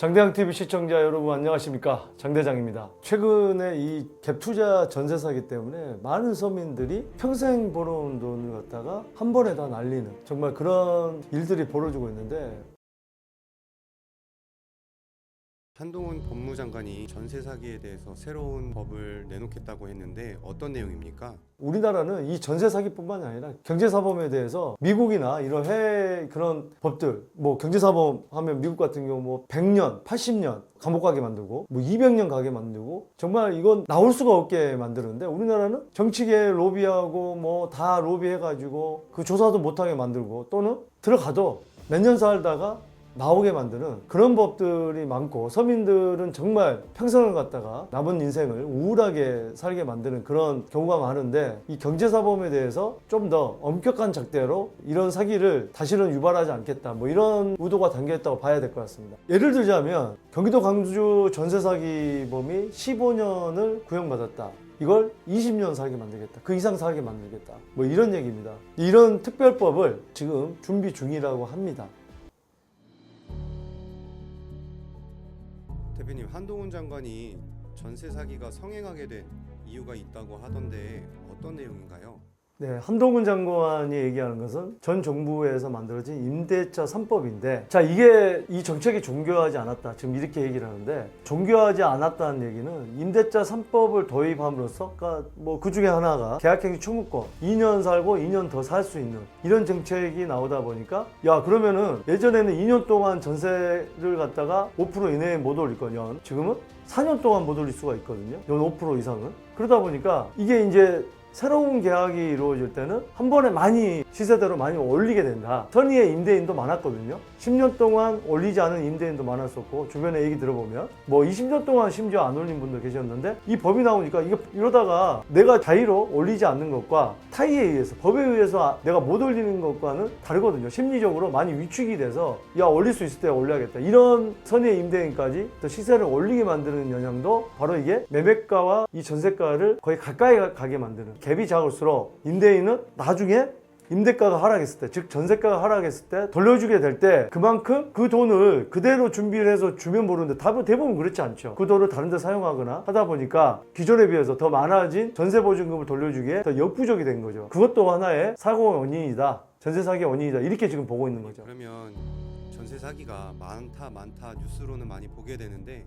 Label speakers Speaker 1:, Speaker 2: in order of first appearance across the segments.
Speaker 1: 장대양 TV 시청자 여러분 안녕하십니까 장대장입니다. 최근에 이 갭투자 전세 사기 때문에 많은 서민들이 평생 벌어온 돈을 갖다가 한 번에 다 날리는 정말 그런 일들이 벌어지고 있는데
Speaker 2: 한동훈 법무장관이 전세 사기에 대해서 새로운 법을 내놓겠다고 했는데 어떤 내용입니까?
Speaker 1: 우리나라는 이 전세 사기뿐만이 아니라 경제사범에 대해서 미국이나 이런 해외 그런 법들 뭐 경제사범 하면 미국 같은 경우 뭐 100년, 80년 감옥 가게 만들고 뭐 200년 가게 만들고 정말 이건 나올 수가 없게 만드는데 우리나라는 정치계 로비하고 뭐 다 로비해 가지고 그 조사도 못 하게 만들고 또는 들어가도 몇 년 살다가 나오게 만드는 그런 법들이 많고 서민들은 정말 평생을 갖다가 남은 인생을 우울하게 살게 만드는 그런 경우가 많은데 이 경제사범에 대해서 좀 더 엄격한 잣대로 이런 사기를 다시는 유발하지 않겠다 뭐 이런 의도가 담겨 있다고 봐야 될 것 같습니다 예를 들자면 경기도 광주 전세 사기범이 15년을 구형받았다 이걸 20년 살게 만들겠다. 그 이상 살게 만들겠다. 뭐 이런 얘기입니다. 이런 특별법을 지금 준비 중이라고 합니다.
Speaker 2: 대표님 한동훈 장관이 전세 사기가 성행하게 된 이유가 있다고 하던데 어떤 내용인가요?
Speaker 1: 네, 한동훈 장관이 얘기하는 것은 전 정부에서 만들어진 임대차 3법인데 자 이게 이 정책이 종교하지 않았다. 지금 이렇게 얘기를 하는데 종교하지 않았다는 얘기는 임대차 3법을 도입함으로써 그러니까 뭐 그 중에 하나가 계약행위 청구권 2년 살고 2년 더 살 수 있는 이런 정책이 나오다 보니까 야 그러면은 예전에는 2년 동안 전세를 갖다가 5% 이내에 못 올릴 거년 지금은 4년 동안 못 올릴 수가 있거든요. 연 5% 이상은. 그러다 보니까 이게 이제 새로운 계약이 이루어질 때는 한 번에 많이 시세대로 많이 올리게 된다. 선의의 임대인도 많았거든요. 10년 동안 올리지 않은 임대인도 많았었고 주변에 얘기 들어보면 뭐 20년 동안 심지어 안 올린 분도 계셨는데 이 법이 나오니까 이게 이러다가 내가 자의로 올리지 않는 것과 타의에 의해서 법에 의해서 아- 내가 못 올리는 것과는 다르거든요. 심리적으로 많이 위축이 돼서 야 올릴 수 있을 때 올려야겠다. 이런 선의의 임대인까지 또 시세를 올리게 만드는 영향도 바로 이게 매매가와 이 전세가를 거의 가까이 가- 가게 만드는 갭이 작을수록 임대인은 나중에 임대가가 하락했을 때, 즉 전세가가 하락했을 때 돌려주게 될 때 그만큼 그 돈을 그대로 준비를 해서 주면 모르는데 다- 대부분 그렇지 않죠. 그 돈을 다른 데 사용하거나 하다 보니까 기존에 비해서 더 많아진 전세 보증금을 돌려주기에 더 역부족이 된 거죠. 그것도 하나의 사고의 원인이다. 전세 사기의 원인이다. 이렇게 지금 보고 있는 거죠.
Speaker 2: 그러면 전세 사기가 많다 많다 뉴스로는 많이 보게 되는데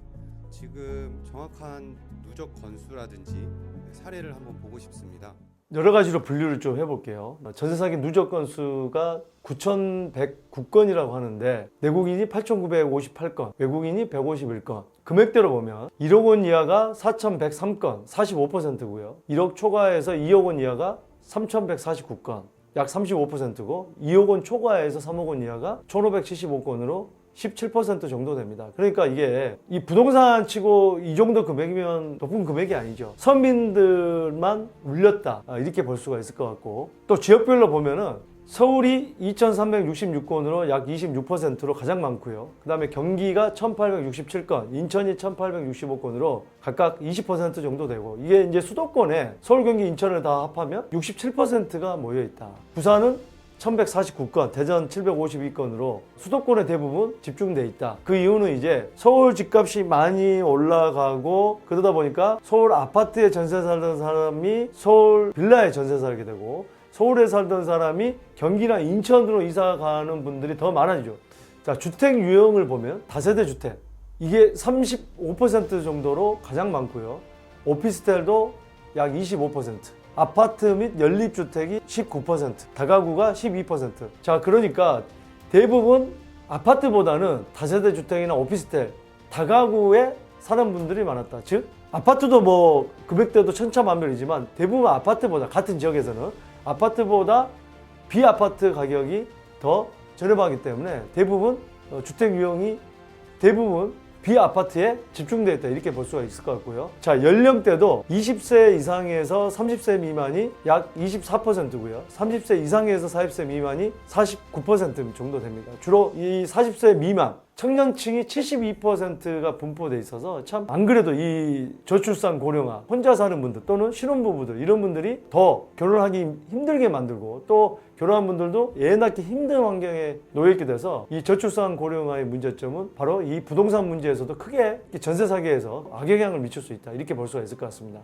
Speaker 2: 지금 정확한 누적 건수라든지 사례를 한번 보고 싶습니다.
Speaker 1: 여러 가지로 분류를 좀 해볼게요. 전세 사기 누적 건수가 9,109건이라고 하는데 내국인이 8,958건, 외국인이 151건. 금액대로 보면 1억 원 이하가 4,103건, 45%고요. 1억 초과해서 2억 원 이하가 3,149건, 약 35%고 2억 원 초과해서 3억 원 이하가 1,575건으로 17% 정도 됩니다. 그러니까 이게 이 부동산 치고 이 정도 금액이면 높은 금액이 아니죠. 서민들만 울렸다. 아, 이렇게 볼 수가 있을 것 같고 또 지역별로 보면은 서울이 2,366건으로 약 26%로 가장 많고요. 그 다음에 경기가 1,867건, 인천이 1,865건으로 각각 20% 정도 되고 이게 이제 수도권에 서울, 경기, 인천을 다 합하면 67%가 모여 있다. 부산은 1149건, 대전 752건으로 수도권에 대부분 집중돼 있다. 그 이유는 이제 서울 집값이 많이 올라가고 그러다 보니까 서울 아파트에 전세 살던 사람이 서울 빌라에 전세 살게 되고 서울에 살던 사람이 경기나 인천으로 이사 가는 분들이 더 많아지죠. 자, 주택 유형을 보면 다세대 주택. 이게 35% 정도로 가장 많고요. 오피스텔도 약 25%. 아파트 및 연립주택이 19%, 다가구가 12%. 자, 그러니까 대부분 아파트보다는 다세대 주택이나 오피스텔, 다가구에 사는 분들이 많았다. 즉, 아파트도 뭐 금액대도 천차만별이지만 대부분 아파트보다 같은 지역에서는 아파트보다 비아파트 가격이 더 저렴하기 때문에 대부분 어, 주택 유형이 대부분 비아파트에 집중되어 있다 이렇게 볼 수가 있을 것 같고요. 자 연령대도 20세 이상에서 30세 미만이 약 24%고요. 30세 이상에서 40세 미만이 49% 정도 됩니다. 주로 이 40세 미만 청년층이 72%가 분포돼 있어서 참 안 그래도 이 저출산 고령화 혼자 사는 분들 또는 신혼부부들 이런 분들이 더 결혼하기 힘들게 만들고 또 결혼한 분들도 애 낳기 힘든 환경에 놓여 있게 돼서 이 저출산 고령화의 문제점은 바로 이 부동산 문제에서도 크게 이 전세 사기에서 악영향을 미칠 수 있다 이렇게 볼 수가 있을 것 같습니다.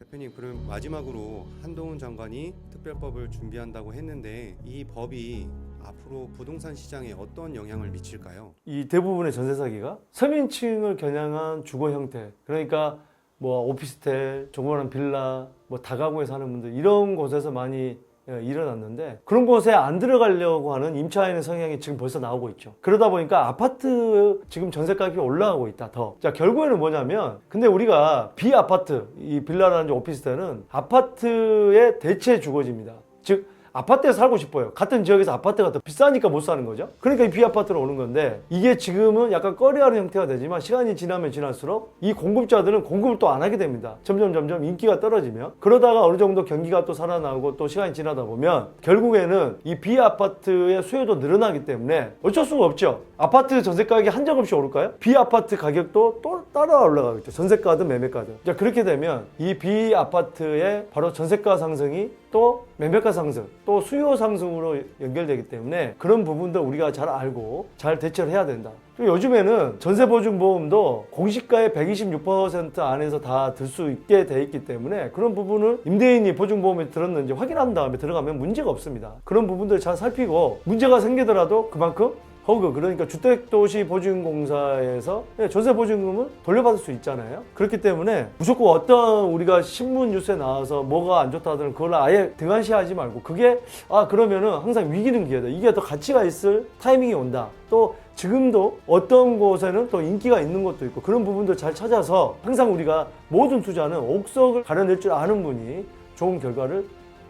Speaker 2: 대표님 그럼 마지막으로 한동훈 장관이 특별법을 준비한다고 했는데 이 법이 앞으로 부동산 시장에 어떤 영향을 미칠까요?
Speaker 1: 이 대부분의 전세 사기가 서민층을 겨냥한 주거 형태 그러니까 뭐 오피스텔, 조그마한 빌라, 뭐 다가구에 사는 분들 이런 곳에서 많이 예, 일어났는데 그런 곳에 안 들어가려고 하는 임차인의 성향이 지금 벌써 나오고 있죠. 그러다 보니까 아파트 지금 전세가격이 올라가고 있다 더. 자 결국에는 뭐냐면 근데 우리가 비아파트 이 빌라라든지 오피스텔은 아파트의 대체 주거지입니다. 즉 아파트에 살고 싶어요. 같은 지역에서 아파트가 더 비싸니까 못 사는 거죠. 그러니까 이 비아파트로 오는 건데 이게 지금은 약간 꺼리하는 형태가 되지만 시간이 지나면 지날수록 이 공급자들은 공급을 또 안 하게 됩니다. 점점 점점 인기가 떨어지면 그러다가 어느 정도 경기가 또 살아나고 또 시간이 지나다 보면 결국에는 이 비아파트의 수요도 늘어나기 때문에 어쩔 수가 없죠. 아파트 전세 가격이 한정없이 오를까요? 비아파트 가격도 또 따라 올라가겠죠. 전세가든 매매가든. 자 그렇게 되면 이 비아파트의 바로 전세가 상승이 또 매매가 상승, 또 수요 상승으로 연결되기 때문에 그런 부분도 우리가 잘 알고 잘 대처를 해야 된다. 그리고 요즘에는 전세보증보험도 공시가의 126% 안에서 다 들 수 있게 돼 있기 때문에 그런 부분을 임대인이 보증보험에 들었는지 확인한 다음에 들어가면 문제가 없습니다. 그런 부분들 잘 살피고 문제가 생기더라도 그만큼 허그 그러니까 주택도시보증공사에서 예, 전세보증금을 돌려받을 수 있잖아요. 그렇기 때문에 무조건 어떤 우리가 신문 뉴스에 나와서 뭐가 안 좋다든 그걸 아예 등한시하지 말고 그게 아 그러면은 항상 위기는 기회다. 이게 더 가치가 있을 타이밍이 온다. 또 지금도 어떤 곳에는 또 인기가 있는 것도 있고 그런 부분들 잘 찾아서 항상 우리가 모든 투자는 옥석을 가려낼 줄 아는 분이 좋은 결과를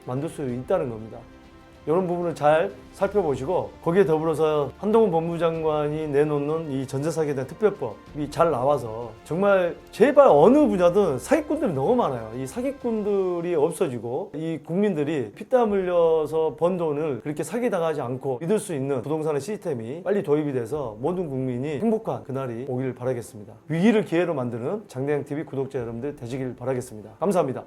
Speaker 1: 만들 수 있다는 겁니다. 이런 부분을 잘 살펴보시고 거기에 더불어서 한동훈 법무장관이 내놓는 이 전세 사기에 대한 특별법이 잘 나와서 정말 제발 어느 분야든 사기꾼들이 너무 많아요. 이 사기꾼들이 없어지고 이 국민들이 피땀 흘려서 번 돈을 그렇게 사기당하지 않고 믿을 수 있는 부동산의 시스템이 빨리 도입이 돼서 모든 국민이 행복한 그날이 오길 바라겠습니다. 위기를 기회로 만드는 장대영 TV 구독자 여러분들 되시길 바라겠습니다. 감사합니다.